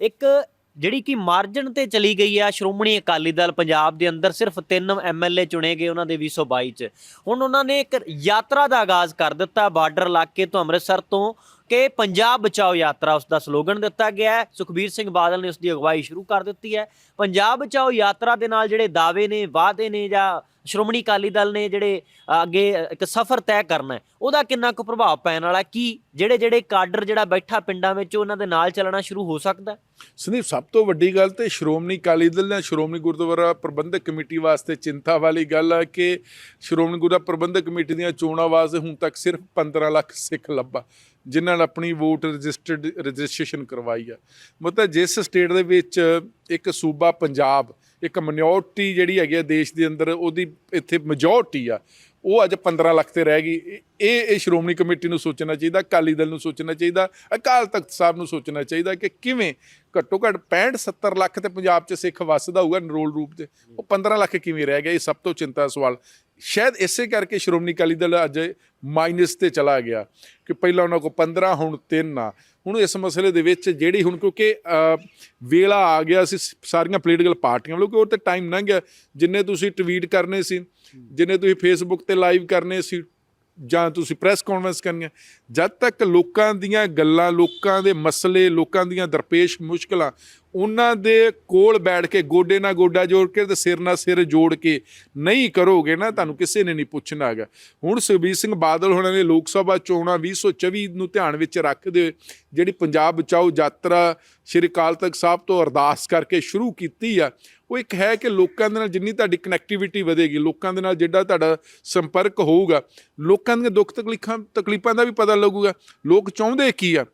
ਇੱਕ ਜਿਹੜੀ ਕਿ ਮਾਰਜਨ ਤੇ ਚਲੀ ਗਈ ਆ, ਸ਼੍ਰੋਮਣੀ ਅਕਾਲੀ ਦਲ ਪੰਜਾਬ ਦੇ ਅੰਦਰ ਸਿਰਫ ਤਿੰਨ ਐਮਐਲਏ ਚੁਣੇ ਗਏ ਉਹਨਾਂ ਦੇ 222 ਚ। ਹੁਣ ਉਹਨਾਂ ਨੇ ਇੱਕ ਯਾਤਰਾ ਦਾ ਆਗਾਜ਼ ਕਰ ਦਿੱਤਾ ਬਾਰਡਰ ਇਲਾਕੇ ਤੋਂ ਅੰਮ੍ਰਿਤਸਰ ਤੋਂ ਕਿ ਪੰਜਾਬ ਬਚਾਓ ਯਾਤਰਾ, ਉਸ ਦਾ ਸਲੋਗਨ ਦਿੱਤਾ ਗਿਆ ਹੈ। ਸੁਖਬੀਰ ਸਿੰਘ ਬਾਦਲ ਨੇ ਉਸ ਦੀ ਅਗਵਾਈ ਸ਼ੁਰੂ ਕਰ ਦਿੱਤੀ ਹੈ। ਪੰਜਾਬ ਬਚਾਓ ਯਾਤਰਾ ਦੇ ਨਾਲ ਜਿਹੜੇ ਦਾਅਵੇ ਨੇ, ਵਾਅਦੇ ਨੇ ਜਾਂ ਸ਼੍ਰੋਮਣੀ ਅਕਾਲੀ ਦਲ ਨੇ ਜਿਹੜੇ ਅੱਗੇ ਇੱਕ ਸਫ਼ਰ ਤੈਅ ਕਰਨਾ ਹੈ, ਉਹਦਾ ਕਿੰਨਾ ਕੁ ਪ੍ਰਭਾਵ ਪੈਣ ਵਾਲਾ ਕੀ ਜਿਹੜੇ ਜਿਹੜੇ ਕਾਡਰ ਜਿਹੜਾ ਬੈਠਾ ਪਿੰਡਾਂ ਵਿੱਚ, ਉਹਨਾਂ ਦੇ ਨਾਲ ਚੱਲਣਾ ਸ਼ੁਰੂ ਹੋ ਸਕਦਾ ਹੈ? ਸੰਦੀਪ, ਸਭ ਤੋਂ ਵੱਡੀ ਗੱਲ ਤੇ ਸ਼੍ਰੋਮਣੀ ਅਕਾਲੀ ਦਲ ਨੇ ਸ਼੍ਰੋਮਣੀ ਗੁਰਦੁਆਰਾ ਪ੍ਰਬੰਧਕ ਕਮੇਟੀ ਵਾਸਤੇ ਚਿੰਤਾ ਵਾਲੀ ਗੱਲ ਆ ਕਿ ਸ਼੍ਰੋਮਣੀ ਗੁਰਦੁਆਰਾ ਪ੍ਰਬੰਧਕ ਕਮੇਟੀ ਦੀਆਂ ਚੋਣਾਂ ਵਾਸਤੇ ਹੁਣ ਤੱਕ ਸਿਰਫ 15 ਲੱਖ ਸਿੱਖ ਲੱਭਾ, ਜਿਨ੍ਹਾਂ ਨੇ ਆਪਣੀ ਵੋਟ ਰਜਿਸਟਰਡ, ਰਜਿਸਟ੍ਰੇਸ਼ਨ ਕਰਵਾਈ ਆ ਮਤਲਬ ਜਿਸ ਸਟੇਟ ਦੇ ਵਿੱਚ ਇੱਕ ਸੂਬਾ ਪੰਜਾਬ ਇੱਕ ਮਿਨੋਰਟੀ ਜਿਹੜੀ ਹੈਗੀ ਆ ਦੇਸ਼ ਦੇ ਅੰਦਰ, ਉਹਦੀ ਇੱਥੇ ਮੈਜੋਰਟੀ ਆ, ਉਹ ਅੱਜ 15 ਲੱਖ ਤੇ ਰਹਿ ਗਈ। ਇਹ- ਇਹ ਸ਼੍ਰੋਮਣੀ ਕਮੇਟੀ ਨੂੰ ਸੋਚਣਾ ਚਾਹੀਦਾ, ਅਕਾਲੀ ਦਲ ਨੂੰ ਸੋਚਣਾ ਚਾਹੀਦਾ, ਅਕਾਲ ਤਖਤ ਸਾਹਿਬ ਨੂੰ ਸੋਚਣਾ ਚਾਹੀਦਾ ਕਿ ਕਿਵੇਂ ਘੱਟੋ ਘੱਟ 65 70 ਲੱਖ ਤੇ ਪੰਜਾਬ 'ਚ ਸਿੱਖ ਵੱਸਦਾ ਹੋਊਗਾ ਨਰੋਲ ਰੂਪ 'ਚ, ਉਹ 15 ਲੱਖ ਕਿਵੇਂ ਰਹਿ ਗਿਆ, ਇਹ ਸਭ ਤੋਂ ਚਿੰਤਾ ਸਵਾਲ। ਸ਼ਾਇਦ ਇਸੇ ਕਰਕੇ ਸ਼੍ਰੋਮਣੀ ਅਕਾਲੀ ਦਲ ਅੱਜ ਮਾਈਨਸ ਤੇ ਚਲਾ ਗਿਆ ਕਿ ਪਹਿਲਾਂ ਉਹਨਾਂ ਕੋ 15 ਹੁਣ 3 ਆ। ਹੁਣ ਇਸ ਮਸਲੇ ਦੇ ਵਿੱਚ ਜਿਹੜੀ ਹੁਣ ਕਿਉਂਕਿ ਵੇਲਾ ਆ ਗਿਆ ਸੀ, ਸਾਰੀਆਂ ਪੋਲੀਟੀਕਲ ਪਾਰਟੀਆਂ ਵੱਲੋਂ ਕਿ ਉਹ ਤੇ ਟਾਈਮ ਲੰਘ ਗਿਆ। ਜਿੰਨੇ ਤੁਸੀਂ ਟਵੀਟ ਕਰਨੇ ਸੀ, ਜਿੰਨੇ ਤੁਸੀਂ ਫੇਸਬੁੱਕ ਤੇ ਲਾਈਵ ਕਰਨੇ ਸੀ ਜਾਂ ਤੁਸੀਂ ਪ੍ਰੈਸ ਕਾਨਫਰੰਸ ਕਰਨੀਆਂ, ਜਦ ਤੱਕ ਲੋਕਾਂ ਦੀਆਂ ਗੱਲਾਂ, ਲੋਕਾਂ ਦੇ ਮਸਲੇ, ਲੋਕਾਂ ਦੀਆਂ ਦਰਪੇਸ਼ ਮੁਸ਼ਕਲਾਂ, ਉਹਨਾਂ ਦੇ ਕੋਲ ਬੈਠ ਕੇ ਗੋਡੇ ਨਾਲ ਗੋਡਾ ਜੋੜ ਕੇ ਤੇ ਸਿਰ ਨਾਲ ਸਿਰ ਜੋੜ ਕੇ ਨਹੀਂ ਕਰੋਗੇ ਨਾ, ਤੁਹਾਨੂੰ ਕਿਸੇ ਨੇ ਨਹੀਂ ਪੁੱਛਣਾ ਹੈਗਾ। ਹੁਣ ਸੁਖਬੀਰ ਸਿੰਘ ਬਾਦਲ ਹੋਣਾ ਨੇ ਲੋਕ ਸਭਾ ਚੋਣਾਂ 2024 ਨੂੰ ਧਿਆਨ ਵਿੱਚ ਰੱਖਦੇ ਹੋਏ ਜਿਹੜੀ ਪੰਜਾਬ ਬਚਾਓ ਯਾਤਰਾ ਸ਼੍ਰੀ ਅਕਾਲ ਤਖਤ ਸਾਹਿਬ ਤੋਂ ਅਰਦਾਸ ਕਰਕੇ ਸ਼ੁਰੂ ਕੀਤੀ ਆ ਉਹ ਇੱਕ ਹੈ ਕਿ ਲੋਕਾਂ ਦੇ ਨਾਲ ਜਿੰਨੀ ਤੁਹਾਡੀ ਕਨੈਕਟੀਵਿਟੀ ਵਧੇਗੀ ਲੋਕਾਂ ਦੇ ਨਾਲ ਜਿਹੜਾ ਤੁਹਾਡਾ ਸੰਪਰਕ ਹੋਊਗਾ ਲੋਕਾਂ ਦੀਆਂ ਦੁੱਖ ਤਕਲੀਫਾਂ ਤਕਲੀਫਾਂ ਦਾ ਵੀ ਪਤਾ ਲੱਗੂਗਾ। ਲੋਕ ਚਾਹੁੰਦੇ ਕੀ ਆ?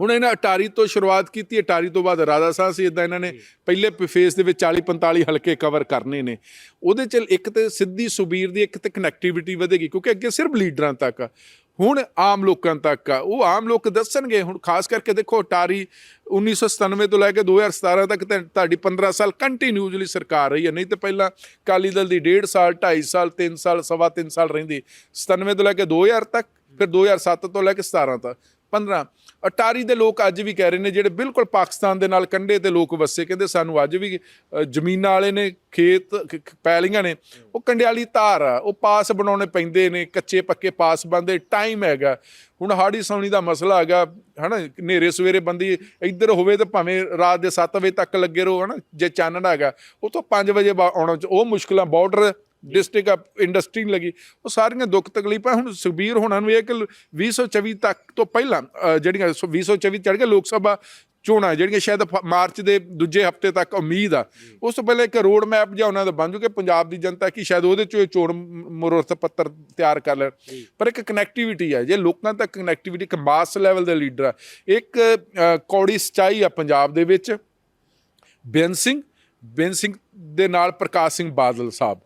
ਹੁਣ ਇਹਨਾਂ ਅਟਾਰੀ ਤੋਂ ਸ਼ੁਰੂਆਤ ਕੀਤੀ ਅਟਾਰੀ ਤੋਂ ਬਾਅਦ ਰਾਜਾ ਸਾਹਿਬ ਸੀ ਇਦਾਂ ਇਹਨਾਂ ਨੇ ਪਹਿਲੇ ਫੇਸ ਦੇ ਵਿੱਚ 40 45 ਹਲਕੇ ਕਵਰ ਕਰਨੇ ਨੇ। ਉਹਦੇ ਚ ਇੱਕ ਤੇ ਸਿੱਧੀ ਸੁਬੀਰ ਦੀ ਇੱਕ ਤੇ ਕਨੈਕਟੀਵਿਟੀ ਵਧੇਗੀ ਕਿਉਂਕਿ ਅੱਗੇ ਸਿਰਫ ਲੀਡਰਾਂ ਤੱਕ ਆ। ਹੁਣ ਆਮ ਲੋਕਾਂ ਤੱਕ ਆ। ਉਹ ਆਮ ਲੋਕ ਦੱਸਣਗੇ। ਹੁਣ ਖਾਸ ਕਰਕੇ ਦੇਖੋ, ਅਟਾਰੀ 1997 ਤੋਂ ਲੈ ਕੇ 2017 ਤੱਕ ਤਾਂ ਤੁਹਾਡੀ 15 ਸਾਲ ਕੰਟੀਨਿਊਸਲੀ ਸਰਕਾਰ ਰਹੀ ਹੈ। ਨਹੀਂ ਤੇ ਪਹਿਲਾਂ ਕਾਲੀ ਦਲ ਦੀ 1.5 ਸਾਲ 2.5 ਸਾਲ 3 ਸਾਲ, ਸਵਾ 3 ਸਾਲ ਰਹਿੰਦੀ। 97 ਤੋਂ ਲੈ ਕੇ 2000 ਤੱਕ, ਫਿਰ 2007 ਤੋਂ ਲੈ ਕੇ 17 ਤੱਕ। 15 ਅਟਾਰੀ ਦੇ ਲੋਕ ਅੱਜ ਵੀ ਕਹਿ ਰਹੇ ਨੇ ਜਿਹੜੇ ਬਿਲਕੁਲ ਪਾਕਿਸਤਾਨ ਦੇ ਨਾਲ ਕੰਢੇ ਤੇ ਲੋਕ ਵਸੇ ਕਹਿੰਦੇ ਸਾਨੂੰ ਅੱਜ ਵੀ ਅ, ਜ਼ਮੀਨਾਂ ਵਾਲੇ ਨੇ ਖੇਤ ਖ- ਖ- ਪੈਲੀਆਂ ਨੇ ਉਹ ਕੰਡਿਆਲੀ ਧਾਰ ਆ ਉਹ ਪਾਸ ਬਣਾਉਣੇ ਪੈਂਦੇ ਨੇ ਕੱਚੇ ਪੱਕੇ ਪਾਸ ਬੰਦੇ ਟਾਈਮ ਹੈਗਾ। ਹੁਣ ਹਾੜੀ ਸੌਣੀ ਦਾ ਮਸਲਾ ਹੈਗਾ ਹਨਾ ਹਨੇਰੇ ਸਵੇਰੇ ਬੰਦੀ ਇੱਧਰ ਹੋਵੇ ਤਾਂ ਭਾਵੇਂ ਰਾਤ ਦੇ 7 ਵਜੇ ਤੱਕ ਲੱਗੇ ਰਹੋ ਹਨਾ ਜੇ ਚਾਨਣਾ ਹੈਗਾ ਉਹ ਤੋਂ 5 ਵਜੇ ਬਾ- ਆਉਣਾ ਚ- ਉਹ ਮੁਸ਼ਕਲਾਂ ਬਾਰਡਰ ਡਿਸਟ੍ਰਿਕਟ ਆ ਇੰਡਸਟਰੀ ਲੱਗੀ। ਉਹ ਸਾਰੀਆਂ ਦੁੱਖ ਤਕਲੀਫਾਂ ਹੁਣ ਸੁਖਬੀਰ ਹੋਣਾ ਨੂੰ ਇਹ ਕਿ 2024 ਤੱਕ ਤੋਂ ਪਹਿਲਾਂ ਅ, ਜਿਹੜੀਆਂ ਸੋ 2024 ਚੜ ਕੇ ਲੋਕ ਸਭਾ ਚੋਣਾਂ ਜਿਹੜੀਆਂ ਸ਼ਾਇਦ ਫ- ਮਾਰਚ ਦੇ ਦੂਜੇ ਹਫ਼ਤੇ ਤੱਕ ਉਮੀਦ ਆ। ਉਸ ਤੋਂ ਪਹਿਲਾਂ ਇੱਕ ਰੋਡ ਮੈਪ ਜਿਹਾ ਉਹਨਾਂ ਦਾ ਬਣ ਜੂ ਕਿ ਪੰਜਾਬ ਦੀ ਜਨਤਾ ਕੀ ਸ਼ਾਇਦ ਉਹਦੇ ਚੋਂ ਇਹ ਚੋਣ ਮਰੋਰਤ ਪੱਤਰ ਤਿਆਰ ਕਰ ਲੈਣ। ਪਰ ਇੱਕ ਕਨੈਕਟੀਵਿਟੀ ਆ ਜੇ ਲੋਕਾਂ ਤੱਕ ਕਨੈਕਟੀਵਿਟੀ ਇੱਕ ਮਾਸ ਲੈਵਲ ਦੇ ਲੀਡਰ ਆ। ਇੱਕ ਅ, ਕੌੜੀ ਸਚਾਈ ਆ ਪੰਜਾਬ ਦੇ ਵਿੱਚ ਬੇਅੰਤ ਸਿੰਘ ਸਿੰਘ ਦੇ ਨਾਲ ਪ੍ਰਕਾਸ਼ ਸਿੰਘ ਬਾਦਲ ਸਾਹਿਬ।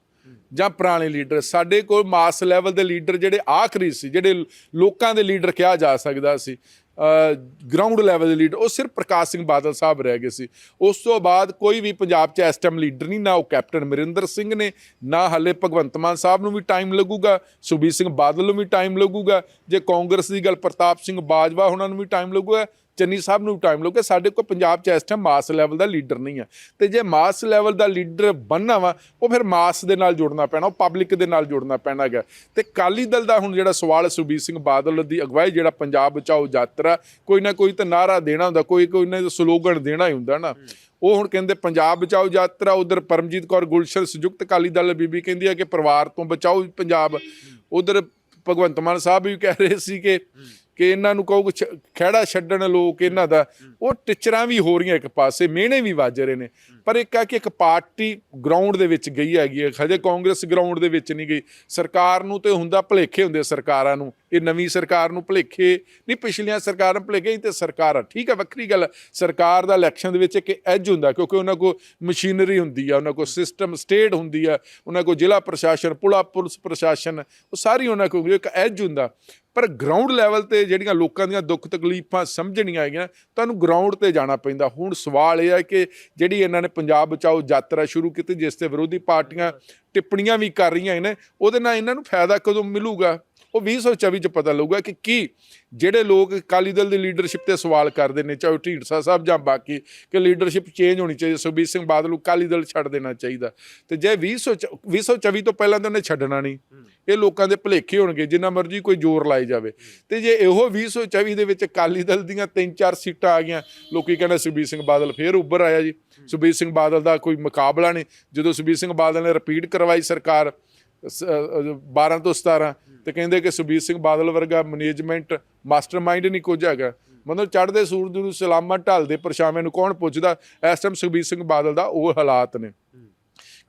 ਜਾਂ ਪੁਰਾਣੇ ਲੀਡਰ, ਸਾਡੇ ਕੋਲ ਮਾਸ ਲੈਵਲ ਦੇ ਲੀਡਰ ਜਿਹੜੇ ਆਖਰੀ ਸੀ, ਜਿਹੜੇ ਲੋਕਾਂ ਦੇ ਲੀਡਰ ਕਿਹਾ ਜਾ ਸਕਦਾ ਸੀ ਗਰਾਊਂਡ ਲੈਵਲ ਦੇ ਲੀਡਰ ਉਹ ਸਿਰਫ ਪ੍ਰਕਾਸ਼ ਸਿੰਘ ਬਾਦਲ ਸਾਹਿਬ ਰਹਿ ਗਏ ਸੀ। ਉਸ ਤੋਂ ਬਾਅਦ ਕੋਈ ਵੀ ਪੰਜਾਬ 'ਚ ਇਸ ਟਾਈਮ ਲੀਡਰ ਨਹੀਂ, ਨਾ ਉਹ ਕੈਪਟਨ ਅਮਰਿੰਦਰ ਸਿੰਘ ਨੇ, ਨਾ ਹਲੇ ਭਗਵੰਤ ਮਾਨ ਸਾਹਿਬ ਨੂੰ ਵੀ ਟਾਈਮ ਲੱਗੂਗਾ ਸੁਖਬੀਰ ਸਿੰਘ ਬਾਦਲ ਨੂੰ ਵੀ ਟਾਈਮ ਲੱਗੂਗਾ, ਜੇ ਕਾਂਗਰਸ ਦੀ ਗੱਲ ਪ੍ਰਤਾਪ ਸਿੰਘ ਬਾਜਵਾ ਉਹਨਾਂ ਨੂੰ ਵੀ ਟਾਈਮ ਲੱਗੂਗਾ, ਚੰਨੀ ਸਾਹਿਬ ਨੂੰ ਟਾਈਮ ਲੱਗੂਗਾ, ਸਾਡੇ ਕੋਲ ਪੰਜਾਬ 'ਚ ਇਸ ਟਾਈਮ ਮਾਸ ਲੈਵਲ ਦਾ ਲੀਡਰ ਨਹੀਂ ਹੈ ਤੇ ਜੇ ਮਾਸ ਲੈਵਲ ਦਾ ਲੀਡਰ ਬਣਨਾ ਵਾ, ਉਹ ਫਿਰ ਮਾਸ ਦੇ ਨਾਲ ਜੁੜਨਾ ਪੈਣਾ, ਉਹ ਪਬਲਿਕ ਦੇ ਨਾਲ ਜੁੜਨਾ ਪੈਣਾ ਹੈਗਾ। ਤੇ ਕਾਲੀ ਦਲ ਦਾ ਹੁਣ ਜਿਹੜਾ ਸਵਾਲ ਹੈ ਸੁਖਬੀਰ ਸਿੰਘ ਬਾਦਲ ਦੀ ਅਗਵਾਈ, ਜਿਹੜਾ ਪੰਜਾਬ ਬਚਾਓ ਯਾਤਰਾ ਕੋਈ ਨਾ ਕੋਈ ਤਾਂ ਨਾਰਾ ਦੇਣਾ ਹੁੰਦਾ, ਕੋਈ ਕੋਈ ਨਾ ਸਲੋਗਨ ਦੇਣਾ ਹੀ ਹੁੰਦਾ ਨਾ। ਉਹ ਹੁਣ ਕਹਿੰਦੇ ਪੰਜਾਬ ਬਚਾਓ ਯਾਤਰਾ, ਉਧਰ ਪਰਮਜੀਤ ਕੌਰ ਗੁਲਸ਼ਨ ਸੰਯੁਕਤ ਅਕਾਲੀ ਦਲ ਬੀਬੀ ਕਹਿੰਦੀ ਹੈ ਕਿ ਪਰਿਵਾਰ ਤੋਂ ਬਚਾਓ ਪੰਜਾਬ। ਉਧਰ ਭਗਵੰਤ ਮਾਨ ਸਾਹਿਬ ਵੀ ਕਹਿ ਰਹੇ ਸੀ ਕਿ ਕਿ ਇਹਨਾਂ ਨੂੰ ਕਹੋ ਖਹਿੜਾ ਛੱਡਣ ਲੋਕ ਇਹਨਾਂ ਦਾ। ਉਹ ਟਿਚਰਾਂ ਵੀ ਹੋ ਰਹੀਆਂ ਇੱਕ ਪਾਸੇ, ਮਿਹਣੇ ਵੀ ਵੱਜ ਰਹੇ ਨੇ। ਪਰ ਇੱਕ ਆ ਕਿ ਇੱਕ ਪਾਰਟੀ ਗਰਾਊਂਡ ਦੇ ਵਿੱਚ ਗਈ ਹੈਗੀ ਹੈ, ਹਜੇ ਕਾਂਗਰਸ ਗਰਾਊਂਡ ਦੇ ਵਿੱਚ ਨਹੀਂ ਗਈ। ਸਰਕਾਰ ਨੂੰ ਤੇ ਹੁੰਦਾ ਭਲੇਖੇ ਹੁੰਦੇ ਸਰਕਾਰਾਂ ਨੂੰ। ਇਹ ਨਵੀਂ ਸਰਕਾਰ ਨੂੰ ਭਲੇਖੇ ਨਹੀਂ ਪਿਛਲੀਆਂ ਸਰਕਾਰਾਂ ਭਲੇਖੇ ਤੇ ਸਰਕਾਰ ਆ। ਠੀਕ ਹੈ ਵੱਖਰੀ ਗੱਲ। ਸਰਕਾਰ ਦਾ ਇਲੈਕਸ਼ਨ ਦੇ ਵਿੱਚ ਇੱਕ ਐਜ ਹੁੰਦਾ ਕਿਉਂਕਿ ਉਹਨਾਂ ਕੋਲ ਮਸ਼ੀਨਰੀ ਹੁੰਦੀ ਆ ਉਹਨਾਂ ਕੋਲ ਸਿਸਟਮ ਸਟੇਟ ਹੁੰਦੀ ਆ ਉਹਨਾਂ ਕੋਲ ਜ਼ਿਲ੍ਹਾ ਪ੍ਰਸ਼ਾਸਨ ਪੁਲਾ ਪੁਲਿਸ ਪ੍ਰਸ਼ਾਸਨ ਉਹ ਸਾਰੀ ਉਹਨਾਂ ਕੋਲ ਇੱਕ ਐਜ ਹੁੰਦਾ। ਪਰ ਗਰਾਊਂਡ ਲੈਵਲ ਤੇ ਜਿਹੜੀਆਂ ਲੋਕਾਂ ਦੀਆਂ ਦੁੱਖ ਤਕਲੀਫਾਂ ਸਮਝਣੀਆਂ ਹੈਗੀਆਂ ਤੁਹਾਨੂੰ ਗਰਾਊਂਡ ਤੇ ਜਾਣਾ ਪੈਂਦਾ। ਹੁਣ ਸਵਾਲ ਇਹ ਹੈ ਕਿ ਜਿਹੜੀ ਇਹਨਾਂ ਨੇ ਪੰਜਾਬ ਬਚਾਓ ਯਾਤਰਾ ਸ਼ੁਰੂ ਕੀਤੀ ਜਿਸ ਤੇ ਵਿਰੋਧੀ ਪਾਰਟੀਆਂ ਟਿੱਪਣੀਆਂ ਵੀ ਕਰ ਰਹੀਆਂ ਨੇ ਉਹਦੇ ਨਾਲ ਇਹਨਾਂ ਨੂੰ ਫਾਇਦਾ ਕਦੋਂ ਮਿਲੂਗਾ? ਉਹ 2024 ਚ ਪਤਾ ਲੱਗੂਗਾ ਕਿ ਕੀ ਜਿਹੜੇ ਲੋਕ ਅਕਾਲੀ ਦਲ ਦੀ ਲੀਡਰਸ਼ਿਪ ਤੇ ਸਵਾਲ ਕਰਦੇ ਨੇ, ਚਾਹੇ ਉਹ ਢੀਂਡਸਾ ਸਾਹਿਬ ਜਾਂ ਬਾਕੀ, ਕਿ ਲੀਡਰਸ਼ਿਪ ਚੇਂਜ ਹੋਣੀ ਚਾਹੀਦੀ, ਸੁਖਬੀਰ ਸਿੰਘ ਬਾਦਲ ਨੂੰ ਅਕਾਲੀ ਦਲ ਛੱਡ ਦੇਣਾ ਚਾਹੀਦਾ। ਤੇ ਜੇ 2024 2024 ਤੋਂ ਪਹਿਲਾਂ ਤਾਂ ਉਹਨੇ ਛੱਡਣਾ ਨਹੀਂ। ਇਹ ਲੋਕਾਂ ਦੇ ਭੁਲੇਖੇ ਹੋਣਗੇ, ਜਿੰਨਾ ਮਰਜ਼ੀ ਕੋਈ ਜ਼ੋਰ ਲਾਏ ਜਾਵੇ। ਤੇ ਜੇ ਇਹੋ 2024 ਦੇ ਵਿੱਚ ਅਕਾਲੀ ਦਲ ਦੀਆਂ ਤਿੰਨ ਚਾਰ ਸੀਟਾਂ ਆ ਗਈਆਂ, ਲੋਕੀ ਕਹਿੰਦੇ ਸੁਖਬੀਰ ਸਿੰਘ ਬਾਦਲ ਫੇਰ ਉੱਭਰ ਆਇਆ ਜੀ। ਸੁਖਬੀਰ ਸਿੰਘ ਬਾਦਲ ਦਾ ਕੋਈ ਮੁਕਾਬਲਾ ਨਹੀਂ। ਜਦੋਂ ਸੁਖਬੀਰ ਸਿੰਘ ਬਾਦਲ ਨੇ ਰਿਪੀਟ ਕਰਵਾਈ ਸਰਕਾਰ 12 ਤੋਂ 17 ਤੇ ਕਹਿੰਦੇ ਕਿ ਸੁਖਬੀਰ ਸਿੰਘ ਬਾਦਲ ਵਰਗਾ ਮੈਨੇਜਮੈਂਟ ਮਾਸਟਰਮਾਈਂਡ ਨਹੀਂ ਕੁਝ ਹੈਗਾ। ਮਤਲਬ ਚੜ੍ਹਦੇ ਸੂਰਜ ਨੂੰ ਸਲਾਮਾਂ ਢਲਦੇ ਪਰਛਾਵੇਂ ਨੂੰ ਕੌਣ ਪੁੱਛਦਾ? ਇਸ ਟਾਈਮ ਸੁਖਬੀਰ ਸਿੰਘ ਬਾਦਲ ਦਾ ਉਹ ਹਾਲਾਤ ਨੇ।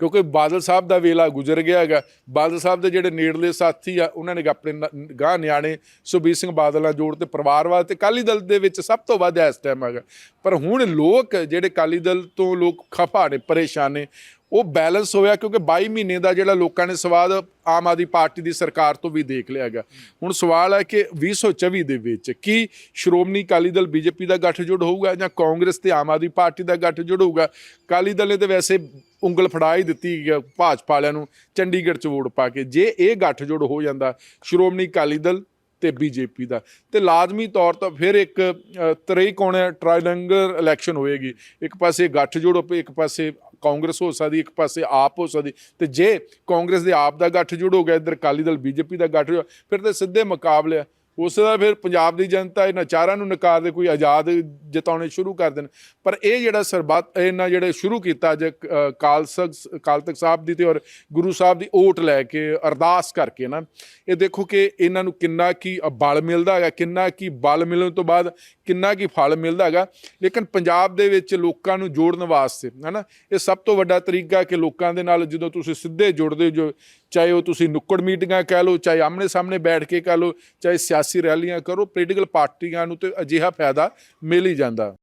ਕਿਉਂਕਿ ਬਾਦਲ ਸਾਹਿਬ ਦਾ ਵੇਲਾ ਗੁਜ਼ਰ ਗਿਆ ਹੈਗਾ। ਬਾਦਲ ਸਾਹਿਬ ਦੇ ਜਿਹੜੇ ਨੇੜਲੇ ਸਾਥੀ ਆ, ਉਹਨਾਂ ਨੇ ਆਪਣੇ ਨ- ਗਾਂਹ ਨਿਆਣੇ ਸੁਖਬੀਰ ਸਿੰਘ ਬਾਦਲ ਨਾਲ ਜੋੜ ਤੇ ਪਰਿਵਾਰਵਾਦ ਵਾਸਤੇ ਤੇ ਅਕਾਲੀ ਦਲ ਦੇ ਵਿੱਚ ਸਭ ਤੋਂ ਵੱਧ ਇਸ ਟਾਈਮ ਹੈਗਾ। ਪਰ ਹੁਣ ਲੋਕ ਜਿਹੜੇ ਅਕਾਲੀ ਦਲ ਤੋਂ ਲੋਕ ਖਫਾ ਨੇ, ਪਰੇਸ਼ਾਨ ਨੇ, ਉਹ ਬੈਲੈਂਸ ਹੋਇਆ ਕਿਉਂਕਿ 22 ਮਹੀਨੇ ਦਾ ਜਿਹੜਾ ਲੋਕਾਂ ਨੇ ਸਵਾਦ ਆਮ ਆਦਮੀ ਪਾਰਟੀ ਦੀ ਸਰਕਾਰ ਤੋਂ ਵੀ ਦੇਖ ਲਿਆ ਹੈਗਾ। ਹੁਣ ਸਵਾਲ ਹੈ ਕਿ 2024 ਦੇ ਵਿੱਚ ਕੀ ਸ਼੍ਰੋਮਣੀ ਅਕਾਲੀ ਦਲ ਬੀਜੇਪੀ ਦਾ ਗੱਠਜੋੜ ਹੋਊਗਾ ਜਾਂ ਕਾਂਗਰਸ ਤੇ ਆਮ ਆਦਮੀ ਪਾਰਟੀ ਦਾ ਗੱਠਜੋੜ ਹੋਊਗਾ? ਅਕਾਲੀ ਦਲ ਨੇ ਤੇ ਵੈਸੇ ਉਂਗਲ ਫੜਾ ਹੀ ਦਿੱਤੀ ਭਾਜਪਾ ਵਾਲਿਆਂ ਨੂੰ ਚੰਡੀਗੜ੍ਹ ਚ ਵੋਟ ਪਾ ਕੇ। ਜੇ ਇਹ ਗੱਠਜੋੜ ਹੋ ਜਾਂਦਾ ਸ਼੍ਰੋਮਣੀ ਅਕਾਲੀ ਦਲ ਤੇ ਬੀਜੇਪੀ ਦਾ। ਤੇ ਲਾਜ਼ਮੀ ਤੌਰ ਤੇ ਫਿਰ ਇੱਕ ਅ, ਤ੍ਰਿਕੋਣ ਟ੍ਰਾਇਲੈਂਗਲ ਇਲੈਕਸ਼ਨ ਹੋਏਗੀ। ਇੱਕ ਪਾਸੇ ਗੱਠਜੋੜ ਇੱਕ ਪਾਸੇ ਕਾਂਗਰਸ ਹੋ ਸਕਦੀ ਇੱਕ ਪਾਸੇ ਆਪ ਹੋ ਸਕਦੀ। ਤੇ ਜੇ ਕਾਂਗਰਸ ਦੇ ਆਪ ਦਾ ਗੱਠਜੋੜ ਹੋ ਗਿਆ ਇੱਧਰ ਅਕਾਲੀ ਦਲ ਬੀਜੇਪੀ ਦਾ ਗੱਠਜੋੜ ਫਿਰ ਤਾਂ ਸਿੱਧੇ ਮੁਕਾਬਲੇ ਉਸ ਦਾ ਫਿਰ ਪੰਜਾਬ ਦੀ ਜਨਤਾ ਇਹਨਾਂ ਚਾਰਾਂ ਨੂੰ ਨਕਾਰ ਦੇ ਕੋਈ ਆਜ਼ਾਦ ਜਿਤਾਉਣੇ ਸ਼ੁਰੂ ਕਰ ਦੇਣ। ਪਰ ਇਹ ਜਿਹੜਾ ਸਰਬੱਤ ਇਹਨਾਂ ਜਿਹੜੇ ਸ਼ੁਰੂ ਕੀਤਾ ਜੇ ਅ, ਕਾਲਸਕ ਕਾਲ ਤਖਤ ਸਾਹਿਬ ਦੀ ਤੇ ਔਰ ਗੁਰੂ ਸਾਹਿਬ ਦੀ ਓਟ ਲੈ ਕੇ ਅਰਦਾਸ ਕਰਕੇ ਨਾ ਇਹ ਦੇਖੋ ਕਿ ਇਹਨਾਂ ਨੂੰ ਕਿੰਨਾ ਕੀ ਬਲ ਮਿਲਦਾ ਹੈਗਾ ਕਿੰਨਾ ਕੀ ਬਲ ਮਿਲਣ ਤੋਂ ਬਾਅਦ ਕਿੰਨਾ ਕੀ ਫਲ ਮਿਲਦਾ ਹੈਗਾ। ਲੇਕਿਨ ਪੰਜਾਬ ਦੇ ਵਿੱਚ ਲੋਕਾਂ ਨੂੰ ਜੋੜਨ ਵਾਸਤੇ ਹਨਾ ਇਹ ਸਭ ਤੋਂ ਵੱਡਾ ਤਰੀਕਾ ਕਿ ਲੋਕਾਂ ਦੇ ਨਾਲ ਜਦੋਂ ਤੁਸੀਂ ਸਿੱਧੇ ਜੁੜਦੇ ਜੋ ਚਾਹੇ ਉਹ ਤੁਸੀਂ ਨੁੱਕੜ ਮੀਟਿੰਗਾਂ ਕਹਿ ਲਓ ਚਾਹੇ ਆਮਣੇ ਸਾਹਮਣੇ ਬੈਠ ਕੇ ਕਹਿ ਲਓ ਚਾਹੇ ਸਿਆਸੀ ਸਿਆਸੀ ਰੈਲੀਆਂ ਕਰੋ ਪੋਲੀਟੀਕਲ ਪਾਰਟੀਆਂ ਨੂੰ ਤੇ ਅਜਿਹਾ ਫਾਇਦਾ ਮਿਲ ਹੀ ਜਾਂਦਾ।